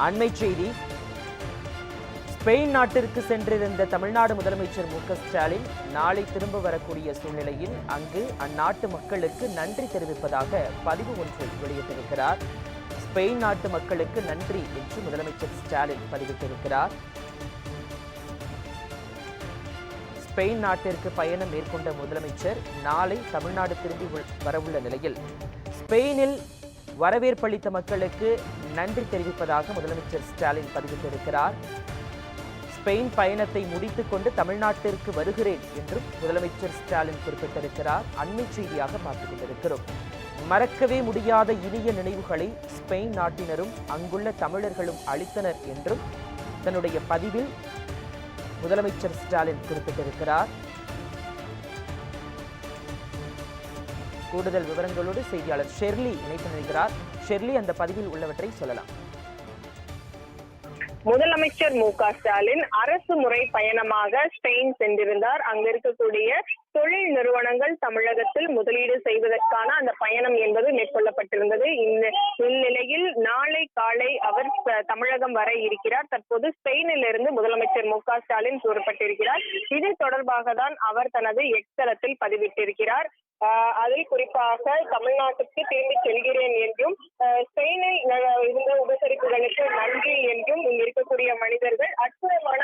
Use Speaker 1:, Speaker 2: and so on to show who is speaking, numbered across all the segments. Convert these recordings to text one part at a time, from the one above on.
Speaker 1: அண்மை செய்தி. ஸ்பெயின் நாட்டிற்கு சென்றிருந்த தமிழ்நாடு முதலமைச்சர் மு ஸ்டாலின் நாளை திரும்ப வரக்கூடிய சூழ்நிலையில் அங்கு அந்நாட்டு மக்களுக்கு நன்றி தெரிவிப்பதாக பதிவு ஒன்றை வெளியிட்டிருக்கிறார். ஸ்பெயின் நாட்டு மக்களுக்கு நன்றி என்று முதலமைச்சர் ஸ்டாலின் பதிவிட்டிருக்கிறார். ஸ்பெயின் நாட்டிற்கு பயணம் மேற்கொண்ட முதலமைச்சர் நாளை தமிழ்நாடு திரும்பி உள்- வரவுள்ள நிலையில் ஸ்பெயினில் வரவேற்பளித்த மக்களுக்கு நன்றி தெரிவிப்பதாக முதலமைச்சர் ஸ்டாலின் பதிவிட்டிருக்கிறார். ஸ்பெயின் பயணத்தை முடித்துக் கொண்டு தமிழ்நாட்டிற்கு வருகிறேன் என்றும் முதலமைச்சர் ஸ்டாலின் குறிப்பிட்டிருக்கிறார். அண்மை செய்தியாக பார்த்துக் கொண்டிருக்கிறோம் மறக்கவே முடியாத இனிய நினைவுகளை ஸ்பெயின் நாட்டினரும் அங்குள்ள தமிழர்களும் அளித்தனர் என்றும் தன்னுடைய பதிவில் முதலமைச்சர் ஸ்டாலின் குறிப்பிட்டிருக்கிறார். கூடுதல் விவரங்களோடு செய்தியாளர் ஷெர்லி இணைப்பு நினைக்கிறார் ஷெர்லி அந்த பதிவில் உள்ளவற்றை சொல்லலாம்.
Speaker 2: முதலமைச்சர் மு க ஸ்டாலின் அரசு முறை பயணமாக ஸ்பெயின் சென்றிருந்தார். அங்க இருக்கக்கூடிய தொழில் நிறுவனங்கள் தமிழகத்தில் முதலீடு செய்வதற்கான அந்த பயணம் என்பது மேற்கொள்ளப்பட்டிருந்தது. இந்த இந்நிலையில் நாளை காலை அவர் தமிழகம் வர இருக்கிறார். தற்போது ஸ்பெயினில் இருந்து முதலமைச்சர் மு க ஸ்டாலின் கூறப்பட்டிருக்கிறார் இது தொடர்பாக தான் அவர் தனது எக்ஸலத்தில் பதிவிட்டிருக்கிறார். அதில் குறிப்பாக தமிழ்நாட்டுக்கு திரும்பி செல்கிறேன் என்றும் ஆஹ் ஸ்பெயினில் இருந்த உபசரிப்புகளுக்கு நன்றி என்றும் இங்கு இருக்கக்கூடிய மனிதர்கள் அற்புதமான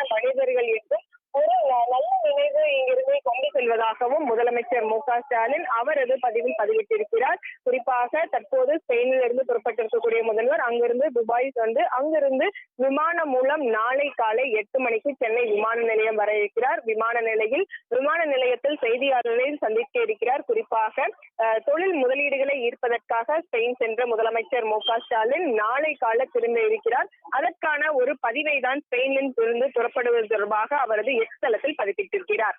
Speaker 2: செல்வதாகவும் முதலமைச்சர் மு க ஸ்டாலின் அவரது பதிவில் பதிவிட்டிருக்கிறார். குறிப்பாக தற்போது ஸ்பெயினில் இருந்து புறப்பட்டிருக்கக்கூடிய முதல்வர் அங்கிருந்து துபாய் வந்து அங்கிருந்து விமானம் மூலம் நாளை காலை எட்டு மணிக்கு சென்னை விமான நிலையம் வர இருக்கிறார். விமான நிலையில் விமான நிலையத்தில் செய்தியாளர்களை சந்திக்க இருக்கிறார். குறிப்பாக தொழில் முதலீடுகளை ஈர்ப்பதற்காக ஸ்பெயின் சென்ற முதலமைச்சர் மு க ஸ்டாலின் நாளை கால திரும்ப இருக்கிறார். அதற்கான ஒரு பதிவை தான் ஸ்பெயினில் இருந்து புறப்படுவது தொடர்பாக அவரது எக்ஸ் தளத்தில் பதிப்பிட்டிருக்கிறார்